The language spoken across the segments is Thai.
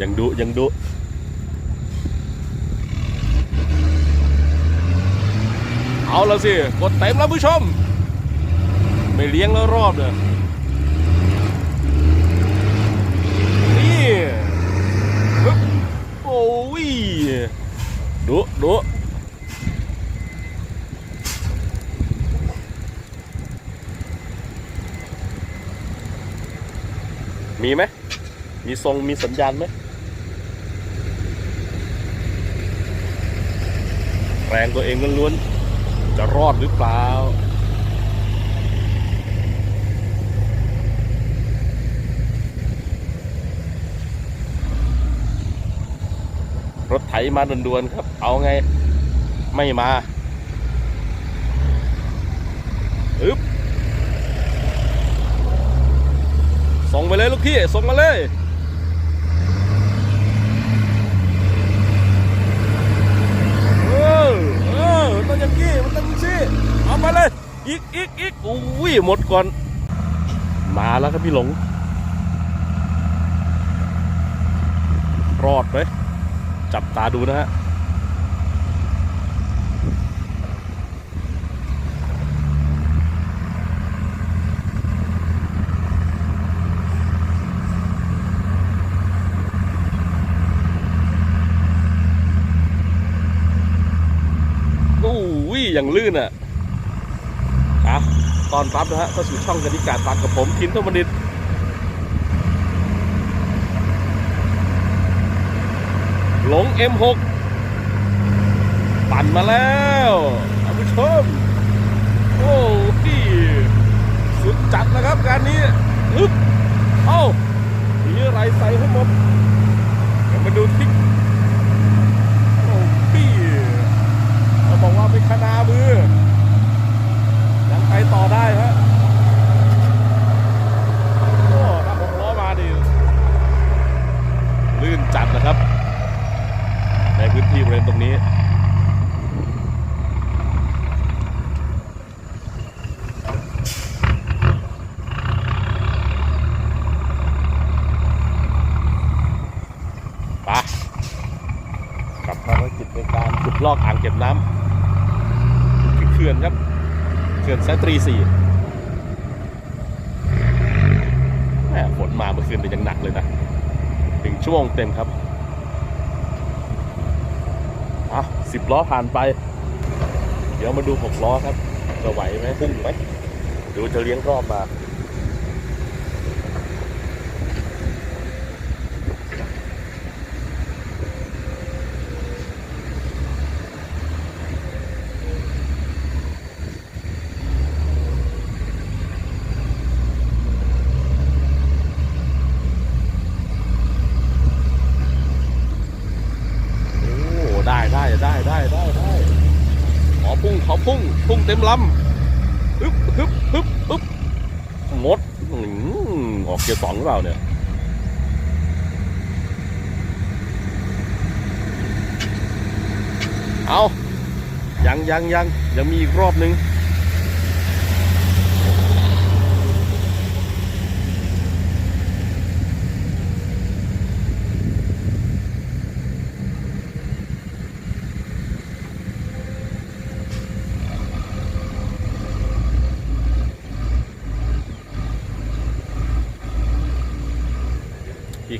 ยังดุยังดุเอาละสิ กดเต็มแล้วผู้ชม ไม่เลี้ยงแล้วรอบเลยนี่ปึ๊บโอ้ยดุดุมีไหม มีทรงมีสัญญาณไหม แรงตัวเองล้วนๆจะรอดหรือเปล่ารถไถมาด่วนๆครับ เอาไง ไม่มาอึ๊บ ส่งไปเลยลูกพี่ ส่งมาเลย เออเออต้นย่างกี้มันต้องอย่างนี้เอามาเลย อีกอีกอีกอุ้ยหมดก่อน มาแล้วครับพี่หลง รอดไหมจับตาดูนะฮะ โอ้ย อย่างลื่นอะอะตอนรับนะฮะเข้าสู่ช่องกนิการปากกับผมทินทมนิตหลง M6 ปั่นมาแล้วท่านผู้ชม โอ้พี่สุดจัดนะครับการนี้ฮึบเอ้ามีอะไรใส่ให้หมดเดี๋ยวมาดูทิกโอ้พี่ เขาบอกว่าเป็นคณามือ ยังไปต่อได้ฮะโอ้ถ้าหกล้อมาดิลื่นจัดนะครับ ในพื้นที่บ ริเวณตรงนี้ไปกับภารกิจในการขุดลอกอ่างเก็บน้ำที่เขื่อนครับ เขื่อนแซตรีสี่แหมฝนมาเมื่อคืนเป็นยังหนักเลยนะถึงชั่วโมงเต็มครับ อะสิบล้อผ่านไป เดี๋ยวมาดูหกล้อครับ จะไหวไหมพุ่งไหมดูจะเลี้ยงรอบมา โอ้ได้ได้ได้ได้ได้ได้ ขอพุ่งขาพุ่งพุ่งเต็มลำฮึบฮึบฮึบฮึบหมดออหือออกเกียร์สองหรือเปล่าเนี่ยเอายังยังยังยังมีอีกรอบหนึ่ง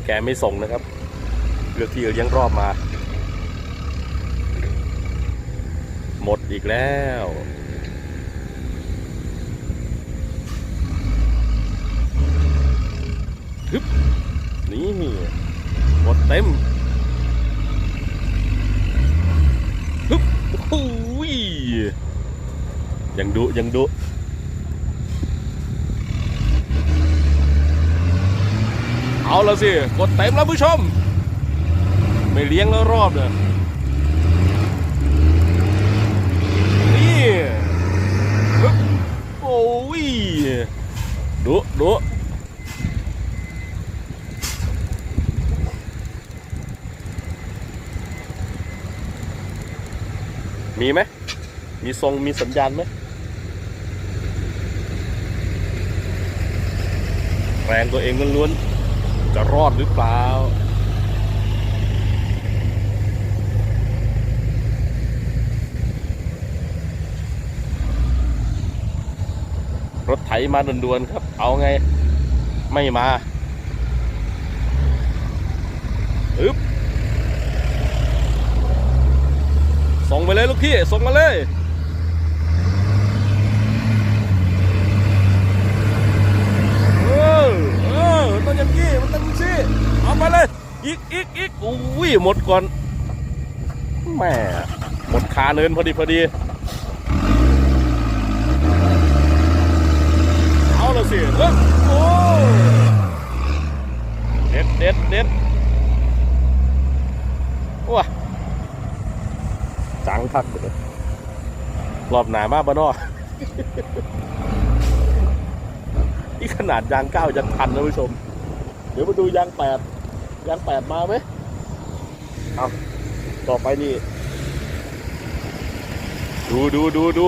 แกไม่ส่งนะครับเลือกที่เลี้ยงรอบมา หมดอีกแล้วฮึบนี่หมดเต็มฮึบโอ้ยยังดุยังดุ เอาละสิ กดเต็มแล้วผู้ชม ไม่เลี้ยงแล้วรอบเลยนี่ปึ๊บโอ้ยดุดุมีไหม มีทรง มีสัญญาณไหม แรงตัวเองล้วนๆ จะรอดหรือเปล่า รถไถมาด่วนๆครับ เอาไง ไม่มาอึบส่งไปเลยลูกพี่ ส่งมาเลย อีกอีกอีกอุ้ยหมดก่อนแม่หมดคาเนินพอดีพอดีเอาละสิเฮ้ยโอ้เด็ดเด็ดเด็ดว้าจังคักเลยรอบหนามาบ้านนอนี่ขนาดยางเก้ายังทันนะผู้ชม เดี๋ยวมาดูยางแปด ยางแปดมาไหมเอาต่อไปนี่ ดูดูดูดู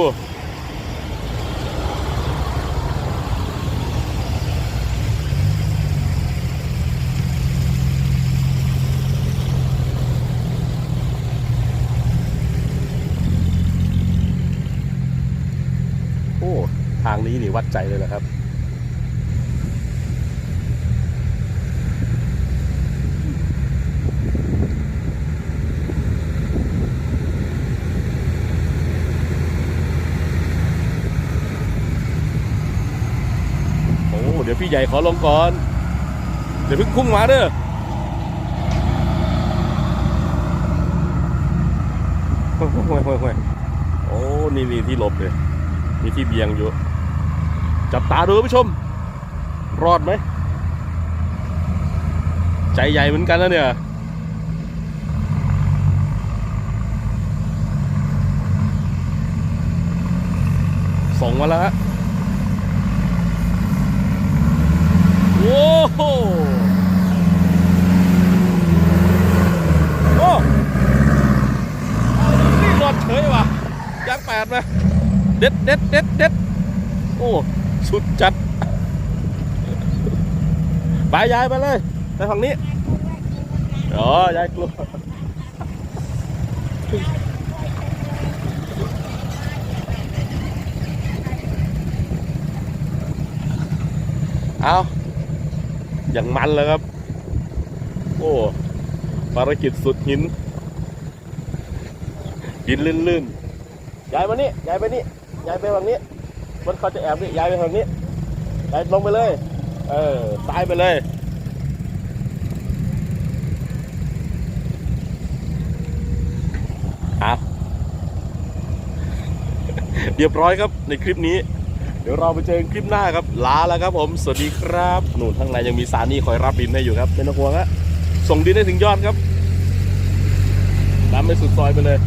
โอ้ ทางนี้นี่วัดใจเลยนะครับ โอ้ เดี๋ยว พี่ใหญ่ขอลงก่อน เดี๋ยวเพิ่งพุ่งมาเด้อโอ้ยโอ้ยโอ้ยโอ้ยโอ้นี่นี่ที่หลบเลยมีที่เบียงอยู่ จับตาดูผู้ชม รอดไหม ใจใหญ่เหมือนกันนะเนี่ยส่งมาแล้วฮะ โอ้โหโอ้นี่รอดเฉยว่ะยาดไหมเด็ดเด็ดเด็ดเด็ดโอ้สุดจัดไปยายไปเลยไปฝั่งนี้อ๋อยายกลัวเอาอย่างมันเลยครับ โอ้ภารกิจสุดหินหินลื่นๆ ย้ายมานี่ย้ายไปนี่ย้ายไปฝั่งนี้มันเขาจะแอบนี่ย้ายไปฝั่งนี้ย้ายลงไปเลย เออซ้ายไปเลยเอาเรียบร้อยครับในคลิปนี้ เดี๋ยวเราไปเจอกันคลิปหน้าครับลาแล้วครับผมสวัสดีครับหนุนข้างในยังมีสานี่คอยรับดินให้อยู่ครับไม่ต้องห่วงฮะส่งดินให้ถึงยอดครับตามไปสุดซอยไปเลย